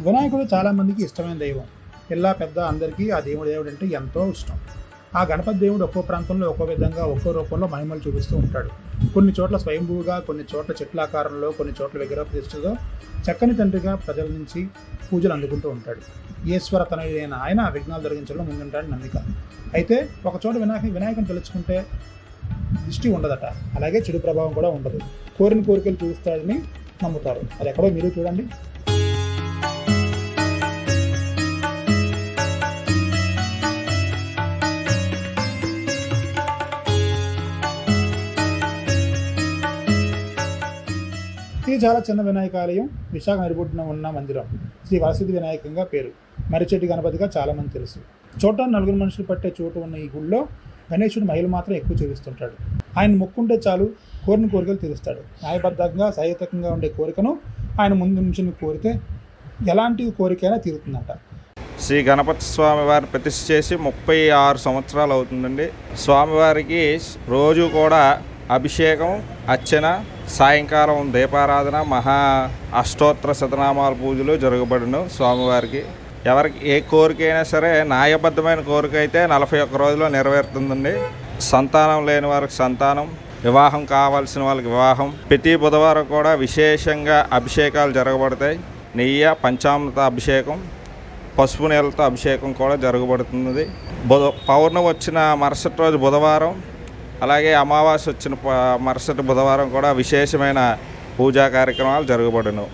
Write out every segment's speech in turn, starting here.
వినాయకుడు చాలామందికి ఇష్టమైన దైవం. పిల్ల పెద్ద అందరికీ ఆ దేవుడు దేవుడు అంటే ఎంతో ఇష్టం. ఆ గణపతి దేవుడు ఒక్కో ప్రాంతంలో ఒక్కో విధంగా ఒక్కో రూపంలో మహిమలు చూపిస్తూ ఉంటాడు. కొన్ని చోట్ల స్వయంభూగా కొన్ని చోట్ల చెట్ల ఆకారంలో కొన్ని చోట్ల విగ్రహ ప్రతిష్టతో చక్కని తండ్రిగా ప్రజల నుంచి పూజలు అందుకుంటూ ఉంటాడు. ఈశ్వర తనయుడైన ఆయన విఘ్నాలు తొలగించడంలో ముందుంటాడు నమ్మిక అయితే ఒక చోట వినాయక వినాయకుని తెలుసుకుంటే దృష్టి ఉండదట. అలాగే చెడు ప్రభావం కూడా ఉండదు. కోరిన కోరికలు చూస్తాడని నమ్ముతారు. అది ఎక్కడో మీరు చూడండి. చాలా చిన్న వినాయకాలయం విశాఖ నడిబొడ్డున ఉన్న మందిరం. శ్రీ వరసిద్ధి వినాయకంగా పేరు. మరిచెట్టి గణపతిగా చాలామంది తెలుసు. చూడటానికి నలుగురు మనుషులు పట్టే చోటు ఉన్న ఈ గుళ్ళో గణేశుడు మహిళలు మాత్రం ఎక్కువ చూపిస్తుంటాడు. ఆయన మొక్కుంటే చాలు కోరిన కోరికలు తీరుస్తాడు. న్యాయబద్ధంగా సహేతకంగా ఉండే కోరికను ఆయన ముందు నుంచి కోరితే ఎలాంటి కోరికైనా తీరుతుందంట. శ్రీ గణపతి స్వామివారిని ప్రతిష్ట ప్రతిష్ఠ చేసి ముప్పై ఆరు సంవత్సరాలు అవుతుందండి. స్వామివారికి రోజు కూడా అభిషేకం అర్చన సాయంకాలం దీపారాధన మహా అష్టోత్తర శతనామాల పూజలు జరగబడును. స్వామివారికి ఎవరికి ఏ కోరిక అయినా సరే న్యాయబద్ధమైన కోరిక అయితే నలభై ఒక్క రోజుల్లో నెరవేరుతుందండి. సంతానం లేని వారికి సంతానం వివాహం కావాల్సిన వాళ్ళకి వివాహం. ప్రతి బుధవారం కూడా విశేషంగా అభిషేకాలు జరగబడతాయి. నెయ్యి పంచామృత అభిషేకం పసుపు నీళ్ళతో అభిషేకం కూడా జరగబడుతుంది బుధ పౌర్ణమి వచ్చిన మరుసటి రోజు బుధవారం అలాగే అమావాస్య వచ్చిన ప- మరుసటి బుధవారం కూడా విశేషమైన పూజా కార్యక్రమాలు జరగబడును.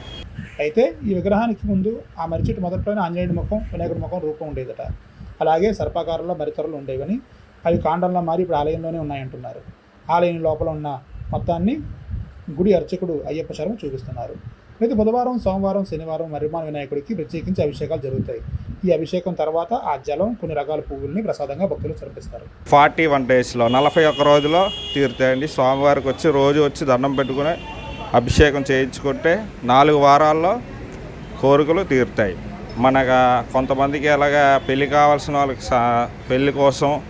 అయితే ఈ విగ్రహానికి ముందు ఆ మరిచెట్టు మొదట్లోనే ఆంజనేయుడి ముఖం వినాయకుడి ముఖం రూపం ఉండేదట. అలాగే సర్పాకారంలో మరితరలు ఉండేవని అవి కాండంలో మారి ఇప్పుడు ఆలయంలోనే ఉన్నాయంటున్నారు. ఆలయం లోపల ఉన్న మొత్తాన్ని గుడి అర్చకుడు అయ్యప్ప శర్మ చూపిస్తున్నారు. ప్రతి బుధవారం సోమవారం శనివారం మర్రిమాన వినాయకుడికి ప్రత్యేకించి అభిషేకాలు జరుగుతాయి. ఈ అభిషేకం తర్వాత ఆ జలం కొన్ని రకాల పువ్వుల్ని ప్రసాదంగా భక్తులు సమర్పిస్తారు. ఫార్టీ వన్ డేస్లో నలభై ఒక్క రోజులో తీరుతాయండి. స్వామివారికి వచ్చి రోజు వచ్చి దండం పెట్టుకుని అభిషేకం చేయించుకుంటే నాలుగు వారాల్లో కోరికలు తీరుతాయి. మనగా కొంతమందికి అలాగా పెళ్ళి కావాల్సిన వాళ్ళకి సా- పెళ్ళి కోసం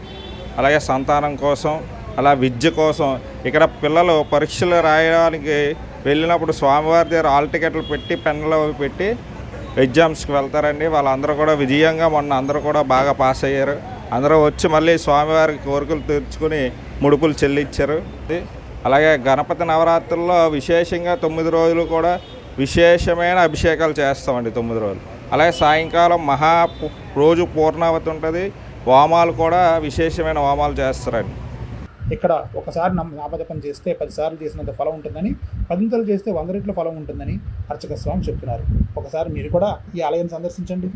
అలాగే సంతానం కోసం అలా విద్య కోసం ఇక్కడ పిల్లలు పరీక్షలు రాయడానికి వెళ్ళినప్పుడు స్వామివారి దగ్గర ఆల్ టికెట్లు పెట్టి పెన్నులు అవి పెట్టి ఎగ్జామ్స్కి వెళ్తారండి. వాళ్ళందరూ కూడా విజయంగా మొన్న అందరూ కూడా బాగా పాస్ అయ్యారు. అందరూ వచ్చి మళ్ళీ స్వామివారికి కోరికలు తీర్చుకుని ముడుపులు చెల్లించారు. అలాగే గణపతి నవరాత్రుల్లో విశేషంగా తొమ్మిది రోజులు కూడా విశేషమైన అభిషేకాలు చేస్తామండి తొమ్మిది రోజులు. అలాగే సాయంకాలం మహా రోజు పూర్ణావతి ఉంటుంది. హోమాలు కూడా విశేషమైన హోమాలు చేస్తారండి. ఇక్కడ ఒకసారి నమ్మ నామజపం చేస్తే పదిసార్లు చేసినంత ఫలం ఉంటుందని పదింతలు చేస్తే వంద రెట్ల ఫలం ఉంటుందని అర్చక స్వామి చెప్తున్నారు. ఒకసారి మీరు కూడా ఈ ఆలయం సందర్శించండి.